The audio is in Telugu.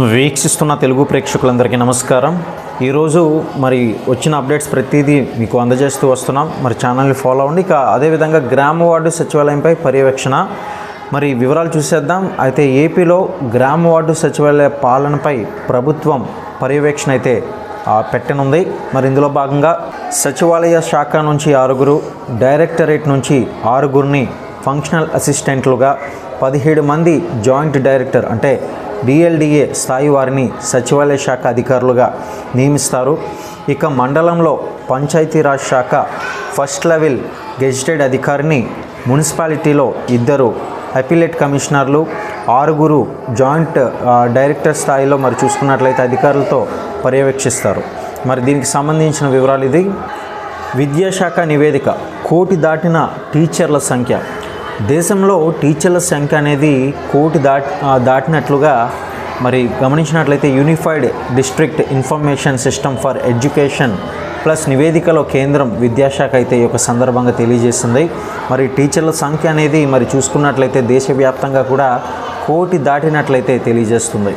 వీక్షిస్తున్న తెలుగు ప్రేక్షకులందరికీ నమస్కారం. ఈరోజు మరి వచ్చిన అప్డేట్స్ ప్రతిదీ మీకు అందజేస్తూ వస్తున్నాం. మరి ఛానల్ని ఫాలో అవ్వండి. ఇక అదేవిధంగా గ్రామ వార్డు సచివాలయంపై పర్యవేక్షణ. మరి వివరాలు చూసేద్దాం. అయితే ఏపీలో గ్రామ వార్డు సచివాలయ పాలనపై ప్రభుత్వం పర్యవేక్షణ అయితే పెట్టనుంది. మరి ఇందులో భాగంగా సచివాలయ శాఖ నుంచి ఆరుగురు డైరెక్టరేట్ నుంచి ఆరుగురిని ఫంక్షనల్ అసిస్టెంట్లుగా పదిహేడు మంది జాయింట్ డైరెక్టర్ అంటే డిఎల్డిఏ స్థాయి వారిని సచివాలయ శాఖ అధికారులుగా నియమిస్తారు. ఇక మండలంలో పంచాయతీరాజ్ శాఖ ఫస్ట్ లెవెల్ గెజిటెడ్ అధికారిని మున్సిపాలిటీలో ఇద్దరు అపిలేట్ కమిషనర్లు ఆరుగురు జాయింట్ డైరెక్టర్ స్థాయిలో మరి చూసుకున్నట్లయితే అధికారులతో పర్యవేక్షిస్తారు. మరి దీనికి సంబంధించిన వివరాలు ఇది. విద్యాశాఖ నివేదిక కోటి దాటిన టీచర్ల సంఖ్య. దేశంలో టీచర్ల సంఖ్య అనేది కోటి దాట్ దాటినట్లుగా మరి గమనించినట్లయితే unified district information system for education plus నివేదికలో కేంద్రం విద్యాశాఖ అయితే ఈ యొక్క సందర్భంగా తెలియజేస్తుంది. మరి టీచర్ల సంఖ్య అనేది మరి చూసుకున్నట్లయితే దేశవ్యాప్తంగా కూడా కోటి దాటినట్లయితే తెలియజేస్తుంది.